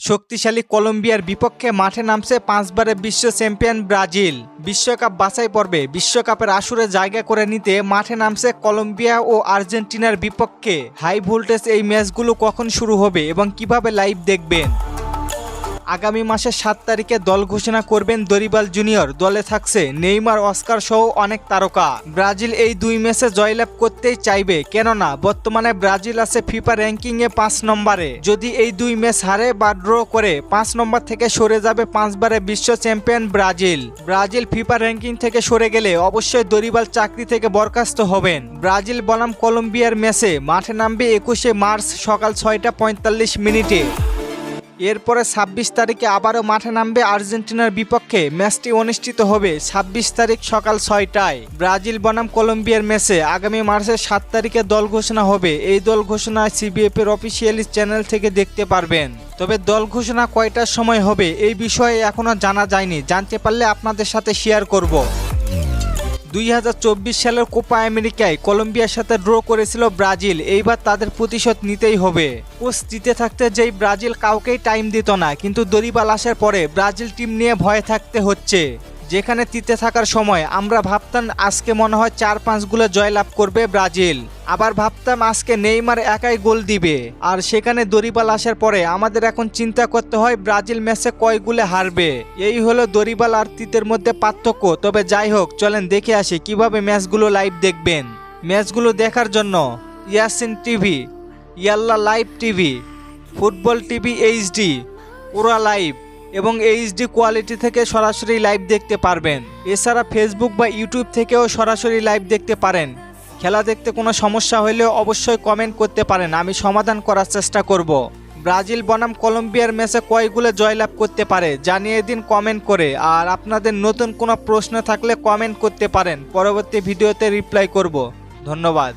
শক্তিশালী কলম্বিয়ার বিপক্ষে মাঠে নামছে পাঁচবারের বিশ্ব চ্যাম্পিয়ন ব্রাজিল। বিশ্বকাপ বাছাই পর্বে বিশ্বকাপের আসরে জায়গা করে নিতে মাঠে নামছে কলম্বিয়া ও আর্জেন্টিনার বিপক্ষে। হাই ভোল্টেজ এই ম্যাচগুলো কখন শুরু হবে এবং কীভাবে লাইভ দেখবেন? আগামী মাসের সাত তারিখে দল ঘোষণা করবেন দরিবাল জুনিয়র। দলে থাকছে নেইমার, অস্কার সহ অনেক তারকা। ব্রাজিল এই দুই ম্যাচে জয়লাভ করতেই চাইবে, কেননা বর্তমানে ব্রাজিল আছে ফিফা র্যাঙ্কিংয়ে পাঁচ নম্বরে। যদি এই দুই ম্যাচ হারে বা ড্র করে, পাঁচ নম্বর থেকে সরে যাবে পাঁচবারে বিশ্ব champion Brazil. Brazil FIFA ranking থেকে সরে গেলে অবশ্যই দরিবাল চাকরি থেকে বরখাস্ত হবেন। ব্রাজিল বনাম কলম্বিয়ার ম্যাচে মাঠে নামবে একুশে মার্চ সকাল ছয়টা পঁয়তাল্লিশ মিনিটে। এরপরে ছাব্বিশ তারিখে আবারও মাঠে নামবে আর্জেন্টিনার বিপক্ষে। ম্যাচটি অনুষ্ঠিত হবে ছাব্বিশ তারিখ সকাল ছয়টায়। ব্রাজিল বনাম কলম্বিয়ার ম্যাচে আগামী মার্চের সাত তারিখে দল ঘোষণা হবে। এই দল ঘোষণা সিবিএফ এর অফিসিয়ালি চ্যানেল থেকে দেখতে পারবেন। তবে দল ঘোষণা কয়টার সময় হবে এই বিষয়ে এখনও জানা যায়নি। জানতে পারলে আপনাদের সাথে শেয়ার করব। দুই হাজার চব্বিশ সালের কোপা আমেরিকায় কলম্বিয়ার সাথে ড্র করেছিল ব্রাজিল। এইবার তাদের প্রতিশোধ নিতেই হবে। কোচ জিতে থাকতে যেই ব্রাজিল কাউকেই টাইম দিত না, কিন্তু দরিবাল আসার পরে ব্রাজিল টিম নিয়ে ভয়ে থাকতে হচ্ছে। যেখানে তিতে থাকার সময় আমরা ভাবতাম আজকে মনে হয় চার পাঁচগুলো জয়লাভ করবে ব্রাজিল। আবার ভাবতাম আজকে নেইমার একাই গোল দিবে। আর সেখানে দরিবাল আসার পরে আমাদের এখন চিন্তা করতে হয় ব্রাজিল ম্যাচে কয় গুলে হারবে। এই হলো দরিবাল আর তিতের মধ্যে পার্থক্য। তবে যাই হোক, চলেন দেখে আসি কীভাবে ম্যাচগুলো লাইভ দেখবেন। ম্যাচগুলো দেখার জন্য Yacine TV, Yalla live TV, football TV HD, ওরা লাইভ। এবং এইচডি কোয়ালিটি থেকে সরাসরি লাইভ দেখতে পারবেন। এছাড়া ফেসবুক বা ইউটিউব থেকেও সরাসরি লাইভ দেখতে পারেন। খেলা দেখতে কোনো সমস্যা হলেও অবশ্যই কমেন্ট করতে পারেন, আমি সমাধান করার চেষ্টা করব। ব্রাজিল বনাম কলম্বিয়ার ম্যাচে কয়গুলো জয়লাভ করতে পারে, জানিয়ে দিন কমেন্ট করে। আর আপনাদের নতুন কোনো প্রশ্ন থাকলে কমেন্ট করতে পারেন, পরবর্তী ভিডিওতে রিপ্লাই করব। ধন্যবাদ।